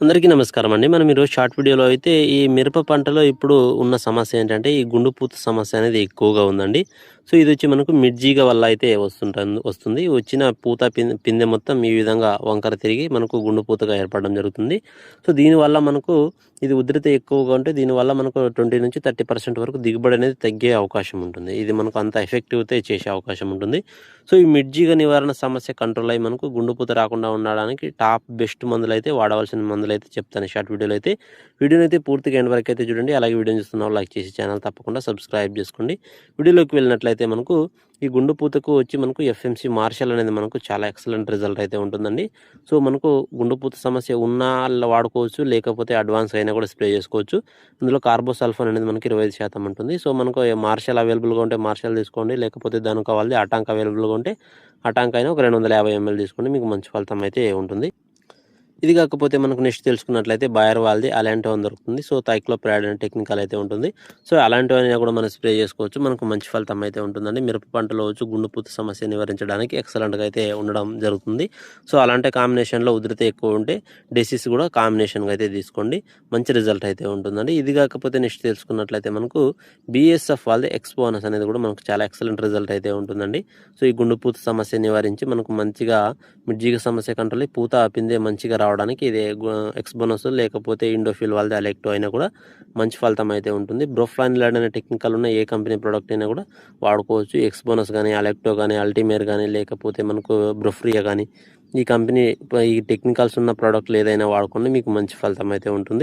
అందరికీ నమస్కారం అండి. మనం ఈరోజు షార్ట్ వీడియోలో అయితే ఈ మిరప పంటలో ఇప్పుడు ఉన్న సమస్య ఏంటంటే ఈ గుండు పూత సమస్య అనేది ఎక్కువగా ఉందండి. సో ఇది వచ్చి మనకు మిర్జీగా వల్ల అయితే వస్తుంటుంది వస్తుంది. వచ్చిన పూత పిందె మొత్తం ఈ విధంగా వంకర తిరిగి మనకు గుండు పూతగా ఏర్పడడం జరుగుతుంది. సో దీనివల్ల మనకు ఇది ఉధృత ఎక్కువగా ఉంటే దీనివల్ల మనకు ట్వంటీ నుంచి థర్టీ పర్సెంట్ వరకు దిగుబడి అనేది తగ్గే అవకాశం ఉంటుంది. ఇది మనకు అంత ఎఫెక్టివ్ అయితే చేసే అవకాశం ఉంటుంది. సో ఈ మిర్జీగా నివారణ సమస్య కంట్రోల్ అయ్యి మనకు గుండుపూత రాకుండా ఉండడానికి టాప్ బెస్ట్ మందులు అయితే వాడవలసిన మందులు అయితే చెప్తాను. షార్ట్ వీడియోలో అయితే వీడియోని అయితే పూర్తిగా ఎండ్ వరకు అయితే చూడండి. అలాగే వీడియో చూస్తున్న వాళ్ళు లైక్ చేసి ఛానల్ తప్పకుండా సబ్స్క్రైబ్ చేసుకోండి. వీడియోలోకి వెళ్ళినట్లయితే మనకు ఈ గుండు పూతకు వచ్చి మనకు ఎఫ్ఎంసి మార్షల్ అనేది మనకు చాలా ఎక్సలెంట్ రిజల్ట్ అయితే ఉంటుందండి. సో మనకు గుండు పూత సమస్య ఉన్న వాళ్ళు వాడుకోవచ్చు లేకపోతే అడ్వాన్స్ అయినా కూడా స్ప్రే చేసుకోవచ్చు. ఇందులో కార్బోసల్ఫాన్ అనేది మనకి ఇరవై ఐదు శాతం ఉంటుంది. సో మనకు మార్షల్ అవైలబుల్గా ఉంటే మార్షల్ తీసుకోండి. లేకపోతే దానికి కావాలి అటాంక్ అవైలబుల్గా ఉంటే అటాంక్ అయినా ఒక రెండు వందల యాభై ఎంఎల్ తీసుకోండి. మీకు మంచి ఫలితం అయితే ఉంటుంది. ఇది కాకపోతే మనకు నెక్స్ట్ తెలుసుకున్నట్లయితే బాయర్ వాళ్ళది అలాంటి దొరుకుతుంది. సో తైక్లో ప్రైడ్ అనే టెక్నికల్ అయితే ఉంటుంది. సో అలాంటివైనా కూడా మనం స్ప్రే చేసుకోవచ్చు. మనకు మంచి ఫలితం అయితే ఉంటుందండి. మిరప పంటలో వచ్చి గుండెపూత సమస్య నివారించడానికి ఎక్సలెంట్గా అయితే ఉండడం జరుగుతుంది. సో అలాంటి కాంబినేషన్లో ఉధృత ఎక్కువ ఉంటే డిసీస్ కూడా కాంబినేషన్గా అయితే తీసుకోండి. మంచి రిజల్ట్ అయితే ఉంటుందండి. ఇది కాకపోతే నెక్స్ట్ తెలుసుకున్నట్లయితే మనకు బిఎస్ఎఫ్ వాళ్ళది ఎక్స్పోనస్ అనేది కూడా మనకు చాలా ఎక్సలెంట్ రిజల్ట్ అయితే ఉంటుందండి. సో ఈ గుండెపూత సమస్య నివారించి మనకు మంచిగా మిర్జీగ సమస్య కంట్రోల్ పూత ఆపిందే మంచిగా రావడానికి ఇది ఎక్స్బోనస్ లేకపోతే ఇండోఫిల్ వాళ్ళది అలెక్టో అయినా కూడా మంచి ఫలితం అయితే ఉంటుంది. బ్రోఫ్లాన్లాడ్ అనే టెక్నికల్ ఉన్న ఏ కంపెనీ ప్రోడక్ట్ అయినా కూడా వాడుకోవచ్చు. ఎక్స్బోనస్ కానీ అలెక్టో కానీ అల్టిమేర్ కానీ లేకపోతే మనకు బ్రొఫ్రియా కానీ ఈ కంపెనీ ఈ టెక్నికల్స్ ఉన్న ప్రోడక్ట్లు ఏదైనా వాడుకుంటే మీకు మంచి ఫలితం అయితే ఉంటుంది.